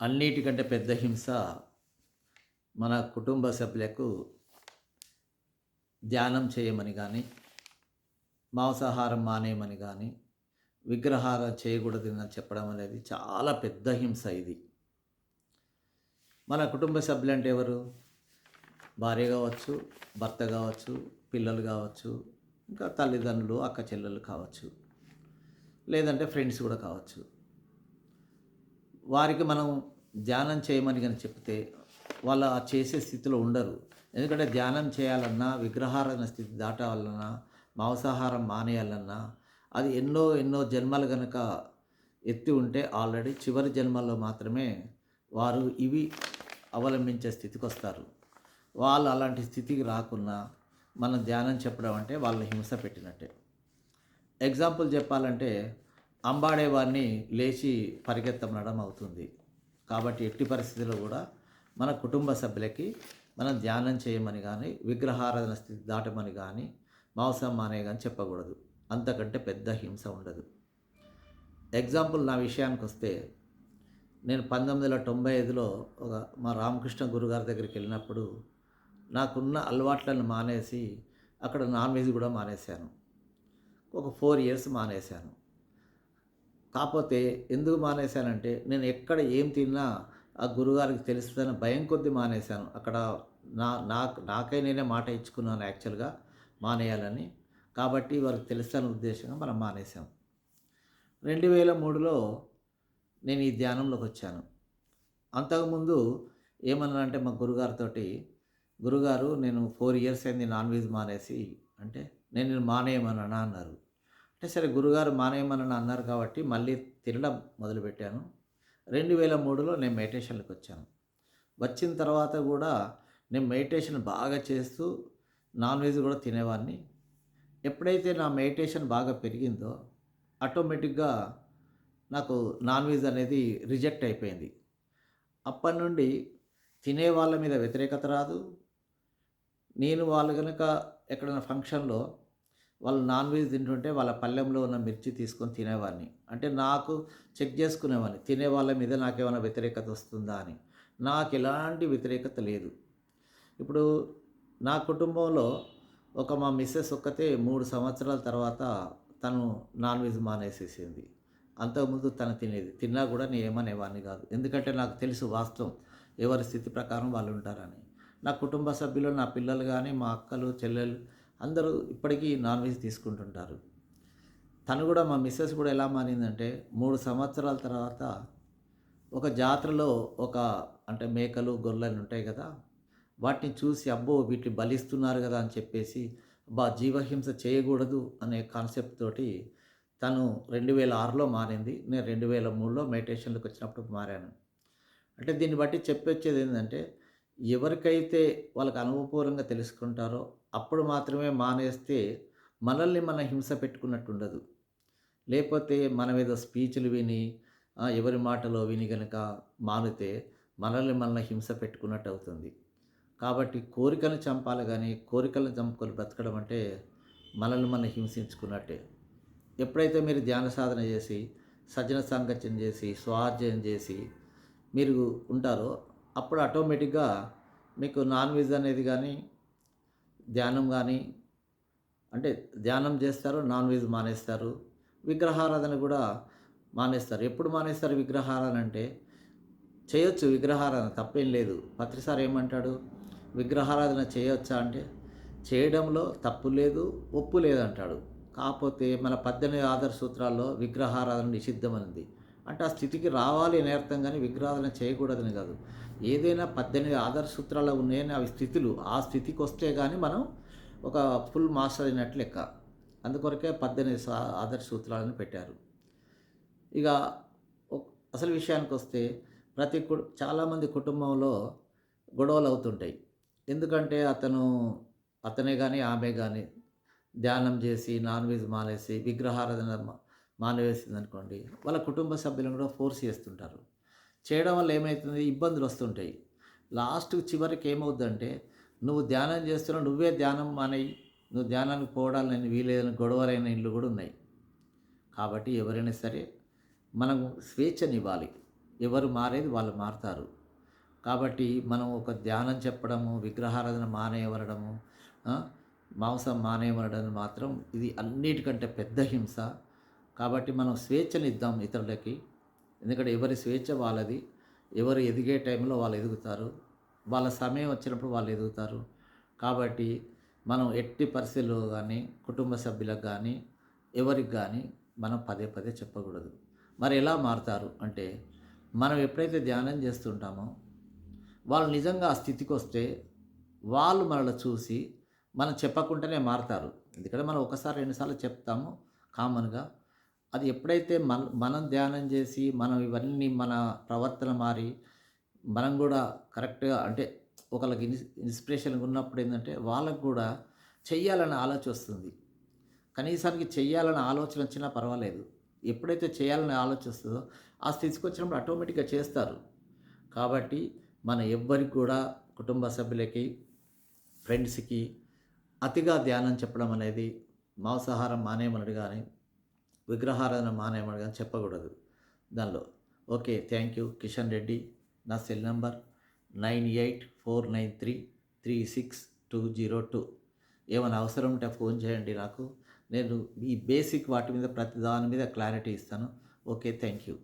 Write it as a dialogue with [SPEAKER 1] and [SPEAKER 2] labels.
[SPEAKER 1] అన్నిటికంటే పెద్ద హింస మన కుటుంబ సభ్యులకు ధ్యానం చేయమని కానీ మాంసాహారం మానేయమని కానీ విగ్రహారం చేయకూడదని చెప్పడం అనేది చాలా పెద్ద హింస ఇది. మన కుటుంబ సభ్యులు అంటే ఎవరు? భార్య కావచ్చు భర్త కావచ్చు పిల్లలు కావచ్చు ఇంకా తల్లిదండ్రులు అక్క చెల్లెలు కావచ్చు లేదంటే ఫ్రెండ్స్ కూడా కావచ్చు. వారికి మనం ధ్యానం చేయమని కానీ చెప్తే వాళ్ళు ఆ చేసే స్థితిలో ఉండరు. ఎందుకంటే ధ్యానం చేయాలన్నా విగ్రహారణ స్థితి దాటాలన్నా మాంసాహారం మానేయాలన్నా అది ఎన్నో ఎన్నో జన్మలు కనుక ఎత్తి ఉంటే ఆల్రెడీ చివరి జన్మల్లో మాత్రమే వారు ఇవి అవలంబించే స్థితికి వస్తారు. వాళ్ళు అలాంటి స్థితికి రాకున్నా మనం ధ్యానం చెప్పడం అంటే వాళ్ళని హింస పెట్టినట్టే. ఎగ్జాంపుల్ చెప్పాలంటే అంబాడే వారిని లేచి పరిగెత్తమనడం అవుతుంది. కాబట్టి ఎట్టి పరిస్థితుల్లో కూడా మన కుటుంబ సభ్యులకి మనం ధ్యానం చేయమని కానీ విగ్రహారాధన స్థితి దాటమని కానీ మాంసం మానే కానీ చెప్పకూడదు. అంతకంటే పెద్ద హింస ఉండదు. ఎగ్జాంపుల్ నా విషయానికి వస్తే నేను పంతొమ్మిది వందల తొంభై ఐదులో ఒక మా రామకృష్ణ గురుగారి దగ్గరికి వెళ్ళినప్పుడు నాకున్న అలవాట్లను మానేసి అక్కడ నాన్ వెజ్ కూడా మానేశాను. ఒక ఫోర్ ఇయర్స్ మానేశాను. కాకపోతే ఎందుకు మానేశానంటే నేను ఎక్కడ ఏం తిన్నా ఆ గురుగారికి తెలుస్తుందని భయం కొద్ది మానేశాను. అక్కడ నా నాకు నాకై నేనే మాట ఇచ్చుకున్నాను యాక్చువల్గా మానేయాలని. కాబట్టి వారికి తెలుస్తాను ఉద్దేశంగా మనం మానేశాం. రెండు వేల మూడులో నేను ఈ ధ్యానంలోకి వచ్చాను. అంతకుముందు ఏమన్నానంటే మా గురుగారితోటి గురుగారు నేను ఫోర్ ఇయర్స్ అయింది నాన్ వెజ్ మానేసి అంటే నేను నేను మానేయమన్నా అన్నారు. అంటే సరే గురుగారు మానేయమని అన్నారు కాబట్టి మళ్ళీ తినడం మొదలుపెట్టాను. రెండు వేల మూడులో నేను మెడిటేషన్లకు వచ్చాను. వచ్చిన తర్వాత కూడా నేను మెడిటేషన్ బాగా చేస్తూ నాన్ వెజ్ కూడా తినేవాడిని ఎప్పుడైతే నా మెడిటేషన్ బాగా పెరిగిందో ఆటోమేటిక్గా నాకు నాన్ వెజ్ అనేది రిజెక్ట్ అయిపోయింది. అప్పటి నుండి తినే వాళ్ళ మీద వ్యతిరేకత రాదు. నేను వాళ్ళు కనుక ఎక్కడైనా ఫంక్షన్లో వాళ్ళు నాన్ వెజ్ తింటుంటే వాళ్ళ పళ్ళెంలో ఉన్న మిర్చి తీసుకొని తినేవాడిని. అంటే నాకు చెక్ చేసుకునేవాడిని. తినే వాళ్ళ మీద నాకేమైనా వ్యతిరేకత వస్తుందా అని. నాకు ఎలాంటి వ్యతిరేకత లేదు. ఇప్పుడు నా కుటుంబంలో ఒక మా మిస్సెస్ ఒక్కతే మూడు సంవత్సరాల తర్వాత తను నాన్ వెజ్ మానేసేసింది. అంతకుముందు తను తినేది. తిన్నా కూడా నేను ఏమనేవాడిని కాదు. ఎందుకంటే నాకు తెలుసు వాస్తవం. ఎవరి స్థితి ప్రకారం వాళ్ళు ఉంటారని. నా కుటుంబ సభ్యులు నా పిల్లలు కానీ మా అక్కలు చెల్లెలు అందరూ ఇప్పటికీ నాన్ వెజ్ తీసుకుంటుంటారు. తను కూడా మా మిస్సెస్ కూడా ఎలా మారిందంటే మూడు సంవత్సరాల తర్వాత ఒక జాతరలో ఒక అంటే మేకలు గొర్రెలు ఉంటాయి కదా వాటిని చూసి అబ్బో వీటిని బలిస్తున్నారు కదా అని చెప్పేసి బా జీవహింస చేయకూడదు అనే కాన్సెప్ట్ తోటి తను రెండు వేల ఆరులో మారింది. నేను రెండు వేల మూడులో మెడిటేషన్లోకి వచ్చినప్పుడు మారాను. అంటే దీన్ని బట్టి చెప్పొచ్చేది ఏంటంటే ఎవరికైతే వాళ్ళకి అనుభవపూర్వంగా తెలుసుకుంటారో అప్పుడు మాత్రమే మానేస్తే మనల్ని మన హింస పెట్టుకున్నట్టు ఉండదు లేకపోతే మనం ఏదో స్పీచ్లు విని ఎవరి మాటలో విని కనుక మానితే మనల్ని మన హింస పెట్టుకున్నట్టు అవుతుంది కాబట్టి కోరికలను చంపాలి కానీ కోరికలను చంపుకొని బ్రతకడం అంటే మనల్ని మనం హింసించుకున్నట్టే. ఎప్పుడైతే మీరు ధ్యాన సాధన చేసి సజ్జన సాంగత్యం చేసి స్వాధ్యాయం చేసి మీరు ఉంటారో అప్పుడు ఆటోమేటిక్గా మీకు నాన్ వెజ్ అనేది కానీ ధ్యానం కానీ అంటే ధ్యానం చేస్తారు నాన్ వెజ్ మానేస్తారు విగ్రహారాధన కూడా మానేస్తారు. ఎప్పుడు మానేస్తారు విగ్రహారాధన అంటే? చేయొచ్చు విగ్రహారాధన తప్పేం లేదు. పత్రిసారి ఏమంటాడు? విగ్రహారాధన చేయొచ్చా అంటే? చేయడంలో తప్పు లేదు ఒప్పు లేదు అంటాడు. కాకపోతే మన పద్దెనిమిది ఆధార సూత్రాల్లో విగ్రహారాధన నిషిద్ధమైనది. అంటే ఆ స్థితికి రావాలి అని అర్థం కానీ విగ్రహాలను చేయకూడదని కాదు. ఏదైనా పద్దెనిమిది ఆధార సూత్రాలు ఉన్నాయని అవి స్థితులు. ఆ స్థితికి వస్తే కానీ మనం ఒక ఫుల్ మాస్టర్ అయినట్లు లెక్క. అందుకొరకే పద్దెనిమిది సా- ఆధార సూత్రాలను పెట్టారు. ఇక అసలు విషయానికి వస్తే ప్రతి కు చాలామంది కుటుంబంలో గొడవలు అవుతుంటాయి. ఎందుకంటే అతను అతనే కానీ ఆమె కానీ ధ్యానం చేసి నాన్ వెజ్ మానేసి విగ్రహారాధన మానేవేసింది అనుకోండి వాళ్ళ కుటుంబ సభ్యులను కూడా ఫోర్స్ చేస్తుంటారు. చేయడం వల్ల ఏమవుతుంది ఇబ్బందులు వస్తుంటాయి. లాస్ట్ చివరికి ఏమవుద్దంటే నువ్వు ధ్యానం చేస్తున్నావు నువ్వే ధ్యానం మానేయి. నువ్వు ధ్యానానికి పోవడాలని వీలేదని గొడవలైన ఇళ్ళు కూడా ఉన్నాయి. కాబట్టి ఎవరైనా సరే మనం స్వేచ్ఛనివ్వాలి. ఎవరు మారేది వాళ్ళు మారుతారు. కాబట్టి మనం ఒక ధ్యానం చెప్పడము విగ్రహారాధన మానేయవరడము మాంసం మానేయవరడం మాత్రం ఇది అన్నిటికంటే పెద్ద హింస. కాబట్టి మనం స్వేచ్ఛనిద్దాం ఇతరులకి. ఎందుకంటే ఎవరి స్వేచ్ఛ వాళ్ళది ఎవరు ఎదిగే టైంలో వాళ్ళు ఎదుగుతారు వాళ్ళ సమయం వచ్చినప్పుడు వాళ్ళు ఎదుగుతారు. కాబట్టి మనం ఎట్టి పరిస్థితుల్లో కానీ కుటుంబ సభ్యులకు కానీ ఎవరికి కానీ మనం పదే పదే చెప్పకూడదు. మరి ఎలా మారుతారు అంటే మనం ఎప్పుడైతే ధ్యానం చేస్తుంటామో వాళ్ళు నిజంగా ఆ స్థితికి వస్తే వాళ్ళు మనల్ని చూసి మనం చెప్పకుండానే మారుతారు. ఎందుకంటే మనం ఒకసారి రెండుసార్లు చెప్తాము కామన్గా. అది ఎప్పుడైతే మన మనం ధ్యానం చేసి మనం ఇవన్నీ మన ప్రవర్తన మారి మనం కూడా కరెక్ట్గా అంటే ఒకళ్ళకి ఇన్స్ ఇన్స్పిరేషన్గా ఉన్నప్పుడు ఏంటంటే వాళ్ళకు కూడా చెయ్యాలని ఆలోచన వస్తుంది. కనీసానికి చెయ్యాలని ఆలోచన వచ్చినా పర్వాలేదు. ఎప్పుడైతే చేయాలని ఆలోచన వస్తుందో ఆ స్థితికి వచ్చినప్పుడు ఆటోమేటిక్గా చేస్తారు. కాబట్టి మన ఎవ్వరికి కూడా కుటుంబ సభ్యులకి ఫ్రెండ్స్కి అతిగా ధ్యానం చెప్పడం అనేది మాంసాహారం మానేయమనడు కానీ విగ్రహారాధన మానేయమని కానీ చెప్పకూడదు. దానిలో okay thank you Kishan Reddy నా cell number nine eight four nine three three six two zero two. ఏమైనా అవసరం ఉంటే ఫోన్ చేయండి నాకు. నేను ఈ బేసిక్ వాటి మీద ప్రతి దాని మీద క్లారిటీ ఇస్తాను. Okay thank you.